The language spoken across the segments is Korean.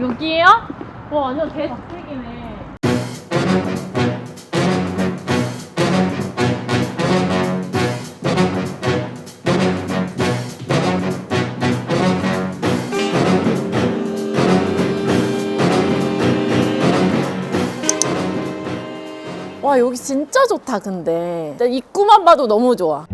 여기요? 와 완전 대저택이네. 와 여기 진짜 좋다 근데 입구만 봐도 너무 좋아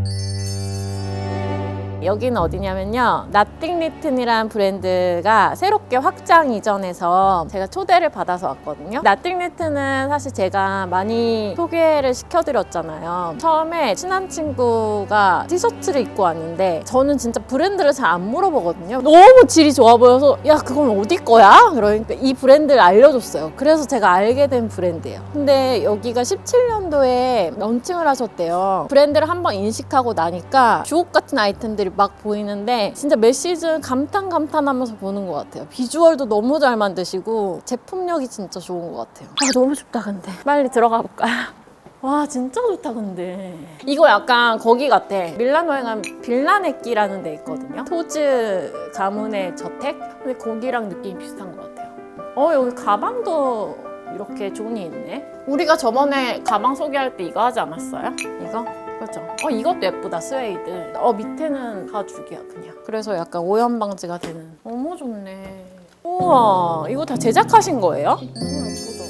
여기는 어디냐면요. 나띵 리튼이란 브랜드가 새롭게 확장 이전해서 제가 초대를 받아서 왔거든요. 나띵 리튼은 사실 제가 많이 소개를 시켜드렸잖아요. 처음에 친한 친구가 티셔츠를 입고 왔는데 저는 진짜 브랜드를 잘 안 물어보거든요. 너무 질이 좋아 보여서 야 그건 어디 거야? 그러니까 이 브랜드를 알려줬어요. 그래서 제가 알게 된 브랜드예요. 근데 여기가 17년도에 런칭을 하셨대요. 브랜드를 한번 인식하고 나니까 주옥 같은 아이템들이 막 보이는데 진짜 매 시즌 감탄 감탄하면서 보는 것 같아요. 비주얼도 너무 잘 만드시고 제품력이 진짜 좋은 것 같아요. 아 너무 춥다 근데. 빨리 들어가 볼까요? 와 진짜 좋다 근데. 이거 약간 거기 같아. 밀라노에 가면 빌라네끼라는 데 있거든요. 토즈 가문의 저택? 근데 거기랑 느낌이 비슷한 것 같아요. 어 여기 가방도 이렇게 존이 있네. 우리가 저번에 가방 소개할 때 이거 하지 않았어요? 이거? 그렇죠? 어 이것도 예쁘다 스웨이드. 어 밑에는 가죽이야 그냥. 그래서 약간 오염 방지가 되는. 너무 좋네. 우와 이거 다 제작하신 거예요? 너무 예쁘다.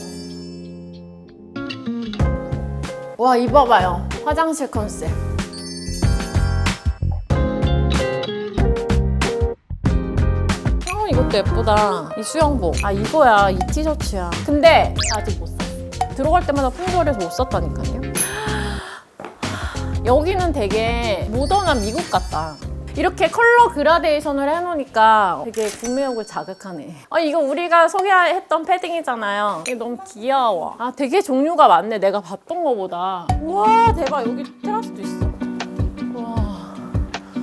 와 입어봐요. 화장실 컨셉. 어 이것도 예쁘다. 이 수영복. 아 이거야 이 티셔츠야. 근데 아직 못 샀어. 들어갈 때마다 품절해서 못 샀다니까요 여기는 되게 모던한 미국 같다 이렇게 컬러 그라데이션을 해놓으니까 되게 구매욕을 자극하네. 아, 이거 우리가 소개했던 패딩이잖아요. 이게 너무 귀여워. 아, 되게 종류가 많네. 내가 봤던 거보다. 우와, 대박. 여기 테라스도 있어.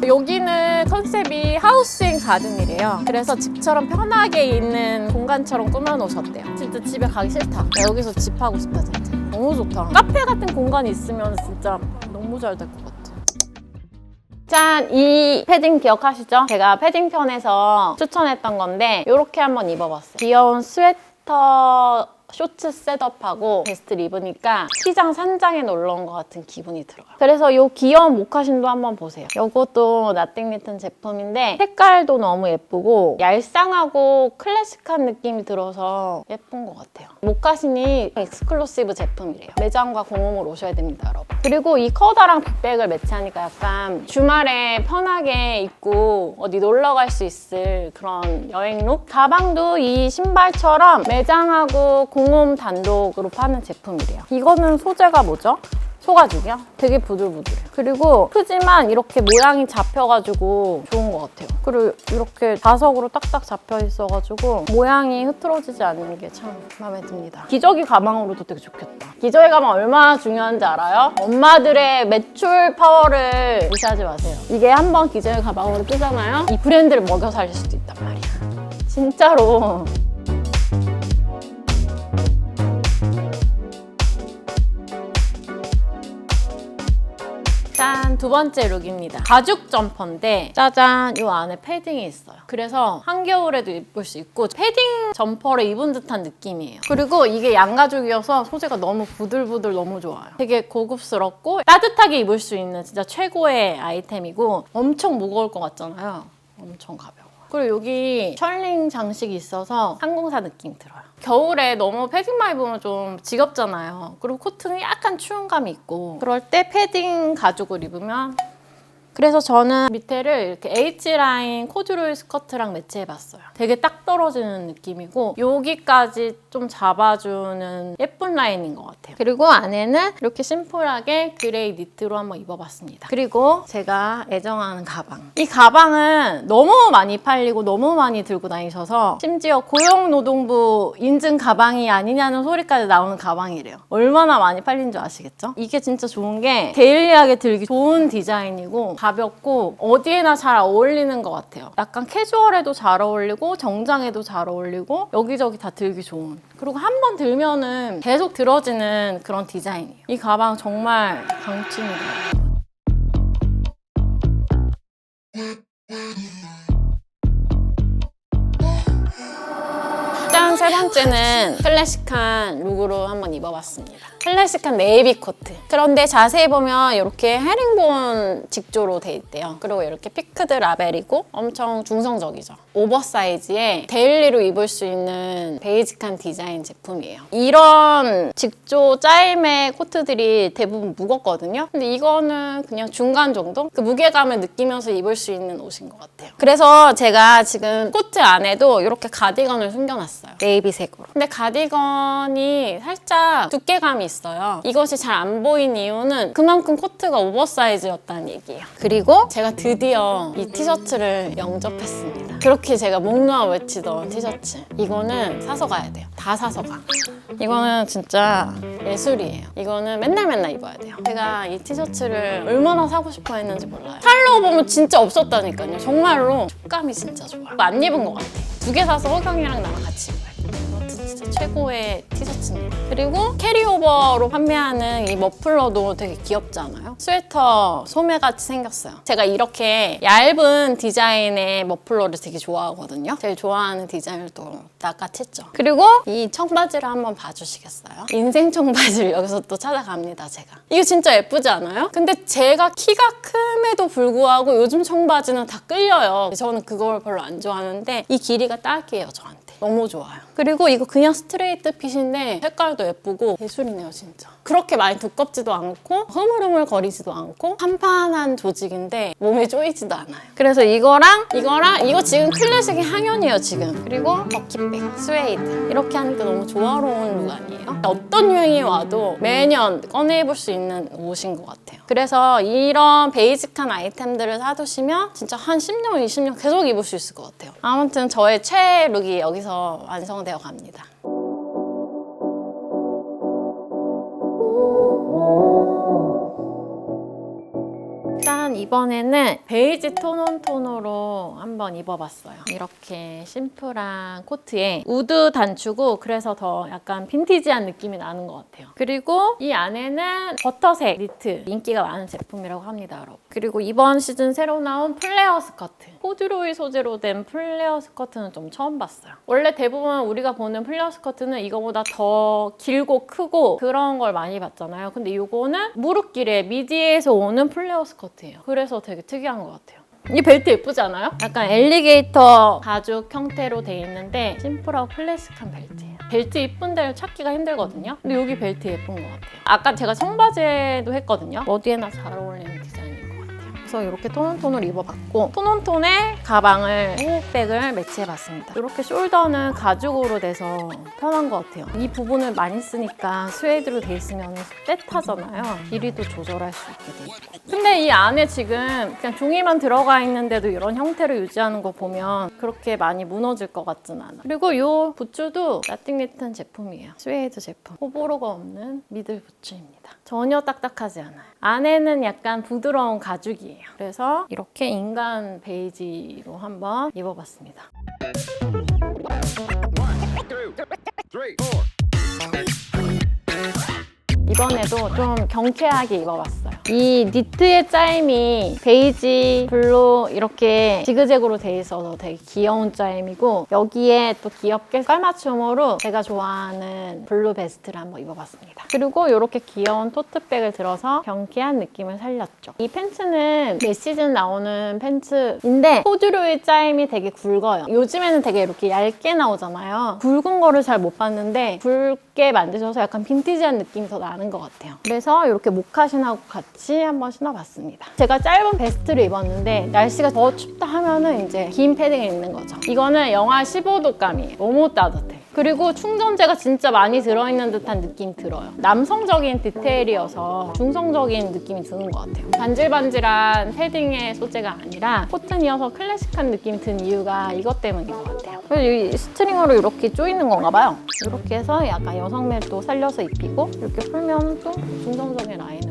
와. 여기는 컨셉이 하우스인 가든이래요. 그래서 집처럼 편하게 있는 공간처럼 꾸며놓으셨대요. 진짜 집에 가기 싫다. 나 여기서 집 하고 싶다, 진짜. 너무 좋다. 카페 같은 공간이 있으면 진짜 너무 잘 될 것 같아. 짠! 이 패딩 기억하시죠? 제가 패딩 편에서 추천했던 건데 이렇게 한번 입어봤어요. 귀여운 스웨터 쇼츠 셋업하고 베스트를 입으니까 시장 산장에 놀러 온 것 같은 기분이 들어요. 그래서 이 귀여운 모카신도 한번 보세요. 이것도 나띵 리튼 제품인데 색깔도 너무 예쁘고 얄쌍하고 클래식한 느낌이 들어서 예쁜 것 같아요. 모카신이 엑스클루시브 제품이래요. 매장과 공홈을 오셔야 됩니다, 여러분. 그리고 이 커다란 빅백을 매치하니까 약간 주말에 편하게 입고 어디 놀러 갈 수 있을 그런 여행 룩? 가방도 이 신발처럼 매장하고 공홈 단독으로 파는 제품이래요. 이거는 소재가 뭐죠? 소가죽이요? 되게 부들부들해요. 그리고 크지만 이렇게 모양이 잡혀가지고 좋은 것 같아요. 그리고 이렇게 자석으로 딱딱 잡혀 있어가지고 모양이 흐트러지지 않는 게 참 마음에 듭니다. 기저귀 가방으로도 되게 좋겠다. 기저귀 가방 얼마나 중요한지 알아요? 엄마들의 매출 파워를 무시하지 마세요. 이게 한번 기저귀 가방으로 뜨잖아요? 이 브랜드를 먹여 살릴 수도 있단 말이야. 진짜로. 짠! 두 번째 룩입니다. 가죽 점퍼인데 짜잔! 이 안에 패딩이 있어요. 그래서 한겨울에도 입을 수 있고 패딩 점퍼를 입은 듯한 느낌이에요. 그리고 이게 양가죽이어서 소재가 너무 부들부들 너무 좋아요. 되게 고급스럽고 따뜻하게 입을 수 있는 진짜 최고의 아이템이고 엄청 무거울 것 같잖아요. 엄청 가벼워. 그리고 여기 셜링 장식이 있어서 항공사 느낌 들어요. 겨울에 너무 패딩만 입으면 좀 지겹잖아요. 그리고 코트는 약간 추운 감이 있고 그럴 때 패딩 가죽을 입으면 그래서 저는 밑에를 이렇게 H라인 코듀로이 스커트랑 매치해봤어요. 되게 딱 떨어지는 느낌이고 여기까지 좀 잡아주는 예쁜 라인인 것 같아요. 그리고 안에는 이렇게 심플하게 그레이 니트로 한번 입어봤습니다. 그리고 제가 애정하는 가방. 이 가방은 너무 많이 팔리고 너무 많이 들고 다니셔서 심지어 고용노동부 인증 가방이 아니냐는 소리까지 나오는 가방이래요. 얼마나 많이 팔린 줄 아시겠죠? 이게 진짜 좋은 게 데일리하게 들기 좋은 디자인이고 가볍고 어디에나 잘 어울리는 것 같아요. 약간 캐주얼에도 잘 어울리고 정장에도 잘 어울리고 여기저기 다 들기 좋은. 그리고 한 번 들면은 계속 들어지는 그런 디자인이에요. 이 가방 정말 강추입니다. 번째는 클래식한 룩으로 한번 입어봤습니다. 클래식한 네이비 코트. 그런데 자세히 보면 이렇게 헤링본 직조로 돼 있대요. 그리고 이렇게 피크드 라벨이고 엄청 중성적이죠. 오버사이즈에 데일리로 입을 수 있는 베이직한 디자인 제품이에요. 이런 직조 짜임의 코트들이 대부분 무겁거든요. 근데 이거는 그냥 중간 정도? 그 무게감을 느끼면서 입을 수 있는 옷인 것 같아요. 그래서 제가 지금 코트 안에도 이렇게 가디건을 숨겨놨어요. 네이비 색으로. 근데 가디건이 살짝 두께감이 있어요. 이것이 잘 안 보인 이유는 그만큼 코트가 오버사이즈였다는 얘기예요. 그리고 제가 드디어 이 티셔츠를 영접했습니다. 그렇게 제가 목 놓아 외치던 티셔츠. 이거는 사서 가야 돼요. 다 사서 가. 이거는 진짜 예술이에요. 이거는 맨날 맨날 입어야 돼요. 제가 이 티셔츠를 얼마나 사고 싶어 했는지 몰라요. 살로 보면 진짜 없었다니까요. 정말로 촉감이 진짜 좋아요. 안 입은 것 같아. 두 개 사서 허경이랑 나랑 같이 진짜 최고의 티셔츠입니다. 그리고 캐리오버로 판매하는 이 머플러도 되게 귀엽지 않아요? 스웨터 소매같이 생겼어요. 제가 이렇게 얇은 디자인의 머플러를 되게 좋아하거든요. 제일 좋아하는 디자인을 또 낚아챘죠. 그리고 이 청바지를 한번 봐주시겠어요? 인생 청바지를 여기서 또 찾아갑니다, 제가. 이거 진짜 예쁘지 않아요? 근데 제가 키가 큼에도 불구하고 요즘 청바지는 다 끌려요. 저는 그걸 별로 안 좋아하는데 이 길이가 딱이에요, 저한테. 너무 좋아요. 그리고 이거 그냥 스트레이트 핏인데 색깔도 예쁘고 예술이네요, 진짜. 그렇게 많이 두껍지도 않고 흐물흐물 거리지도 않고 판판한 조직인데 몸에 쪼이지도 않아요. 그래서 이거랑 이거랑 이거 지금 클래식의 향연이에요, 지금. 그리고 버킷백, 스웨이드 이렇게 하니까 너무 조화로운 룩 아니에요? 어떤 유행이 와도 매년 꺼내 입을 수 있는 옷인 것 같아요. 그래서 이런 베이직한 아이템들을 사두시면 진짜 한 10년, 20년 계속 입을 수 있을 것 같아요. 아무튼 저의 최애 룩이 여기서 완성되어 갑니다. 이번에는 베이지 톤 온 톤으로 한번 입어봤어요. 이렇게 심플한 코트에 우드 단추고 그래서 더 약간 빈티지한 느낌이 나는 것 같아요. 그리고 이 안에는 버터색 니트 인기가 많은 제품이라고 합니다, 여러분. 그리고 이번 시즌 새로 나온 플레어 스커트. 코듀로이 소재로 된 플레어 스커트는 좀 처음 봤어요. 원래 대부분 우리가 보는 플레어 스커트는 이거보다 더 길고 크고 그런 걸 많이 봤잖아요. 근데 이거는 무릎 길에 미디에서 오는 플레어 스커트예요. 그래서 되게 특이한 것 같아요. 이 벨트 예쁘지 않아요? 약간 엘리게이터 가죽 형태로 돼 있는데 심플하고 클래식한 벨트예요. 벨트 이쁜 데를 찾기가 힘들거든요. 근데 여기 벨트 예쁜 것 같아요. 아까 제가 청바지에도 했거든요. 어디에나 잘 어울리는. 그래서 이렇게 톤온톤을 입어봤고 톤온톤에 가방을 호백을 매치해봤습니다. 이렇게 숄더는 가죽으로 돼서 편한 것 같아요. 이 부분을 많이 쓰니까 스웨이드로 돼 있으면 떼타잖아요. 길이도 조절할 수 있게 돼 있고. 근데 이 안에 지금 그냥 종이만 들어가 있는데도 이런 형태를 유지하는 거 보면 그렇게 많이 무너질 것 같진 않아. 그리고 이 부츠도 나띵리튼 제품이에요. 스웨이드 제품. 호불호가 없는 미들 부츠입니다. 전혀 딱딱하지 않아요. 안에는 약간 부드러운 가죽이 에요. 그래서 이렇게 인간 베이지로 한번 입어봤습니다. 이번에도 좀 경쾌하게 입어봤어요. 이 니트의 짜임이 베이지, 블루 이렇게 지그재그로 돼 있어서 되게 귀여운 짜임이고 여기에 또 귀엽게 깔맞춤으로 제가 좋아하는 블루 베스트를 한번 입어봤습니다. 그리고 이렇게 귀여운 토트백을 들어서 경쾌한 느낌을 살렸죠. 이 팬츠는 매 시즌 나오는 팬츠인데 코듀로이 짜임이 되게 굵어요. 요즘에는 되게 이렇게 얇게 나오잖아요. 굵은 거를 잘 못 봤는데 굵게 만드셔서 약간 빈티지한 느낌이 더 나는 것 같아요. 그래서 이렇게 모카신하고 같이 한번 신어봤습니다. 제가 짧은 베스트를 입었는데 날씨가 더 춥다 하면은 이제 긴 패딩을 입는 거죠. 이거는 영하 15도감이에요. 너무 따뜻해. 그리고 충전재가 진짜 많이 들어있는 듯한 느낌 들어요. 남성적인 디테일이어서 중성적인 느낌이 드는 것 같아요. 반질반질한 패딩의 소재가 아니라 코튼이어서 클래식한 느낌이 든 이유가 이것 때문인 것 같아요. 그리고 이 스트링으로 이렇게 조이는 건가 봐요. 이렇게 해서 약간 여성멜도 살려서 입히고 이렇게 풀면 또 중성적인 수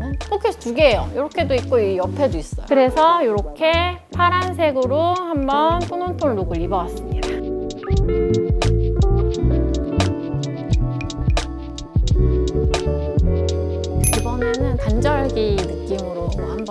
있는 포켓 두 개예요. 이렇게도 있고 이 옆에도 있어요. 그래서 이렇게 파란색으로 한번 톤온톤 룩을 입어왔습니다.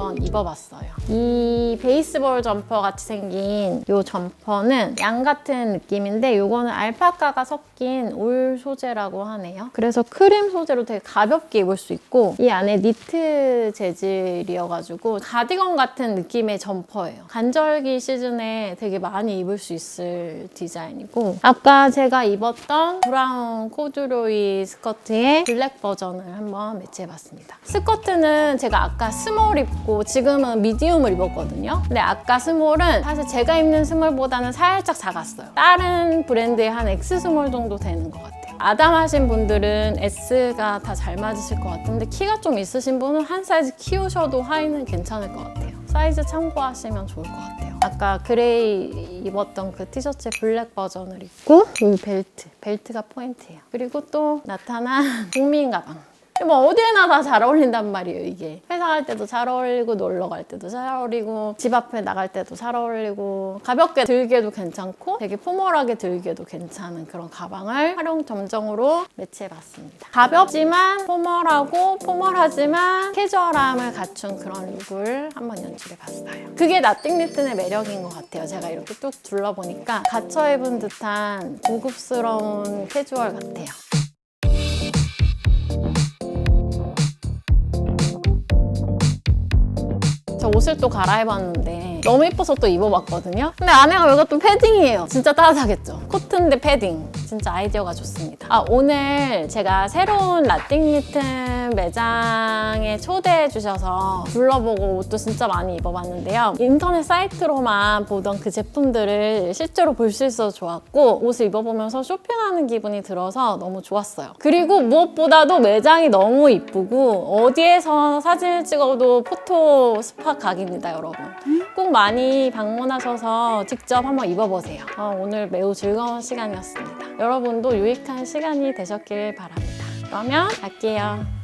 한번 입어봤어요. 이 베이스볼 점퍼 같이 생긴 이 점퍼는 양 같은 느낌인데 이거는 알파카가 섞인 올 소재라고 하네요. 그래서 크림 소재로 되게 가볍게 입을 수 있고 이 안에 니트 재질이어가지고 가디건 같은 느낌의 점퍼예요. 간절기 시즌에 되게 많이 입을 수 있을 디자인이고 아까 제가 입었던 브라운 코듀로이 스커트의 블랙 버전을 한번 매치해봤습니다. 스커트는 제가 아까 스몰 입고 지금은 미디움을 입었거든요. 근데 아까 스몰은 사실 제가 입는 스몰보다는 살짝 작았어요. 다른 브랜드의 한 X 스몰 정도 되는 것 같아요. 아담하신 분들은 S가 다 잘 맞으실 것 같은데 키가 좀 있으신 분은 한 사이즈 키우셔도 하의는 괜찮을 것 같아요. 사이즈 참고하시면 좋을 것 같아요. 아까 그레이 입었던 그 티셔츠의 블랙 버전을 입고 이 벨트, 벨트가 포인트예요. 그리고 또 나타난 국민 가방. 뭐 어디에나 다 잘 어울린단 말이에요 이게. 회사 갈 때도 잘 어울리고 놀러 갈 때도 잘 어울리고 집 앞에 나갈 때도 잘 어울리고 가볍게 들기에도 괜찮고 되게 포멀하게 들기에도 괜찮은 그런 가방을 활용 점정으로 매치해봤습니다. 가볍지만 포멀하고 포멀하지만 캐주얼함을 갖춘 그런 룩을 한번 연출해봤어요. 그게 나띵 니튼의 매력인 것 같아요. 제가 이렇게 쭉 둘러보니까 갇혀 입은 듯한 고급스러운 캐주얼 같아요 옷을 또 갈아입었는데 너무 예뻐서 또 입어봤거든요. 근데 안에가 또 패딩이에요. 진짜 따뜻하겠죠? 코트인데 패딩. 진짜 아이디어가 좋습니다. 아, 오늘 제가 새로운 라띵 니튼 매장에 초대해 주셔서 둘러보고 옷도 진짜 많이 입어봤는데요. 인터넷 사이트로만 보던 그 제품들을 실제로 볼 수 있어서 좋았고 옷을 입어보면서 쇼핑하는 기분이 들어서 너무 좋았어요. 그리고 무엇보다도 매장이 너무 이쁘고 어디에서 사진을 찍어도 포토 스팟 각입니다, 여러분. 꼭 많이 방문하셔서 직접 한번 입어보세요. 어, 오늘 매우 즐거운 시간이었습니다. 여러분도 유익한 시간이 되셨길 바랍니다. 그러면 갈게요.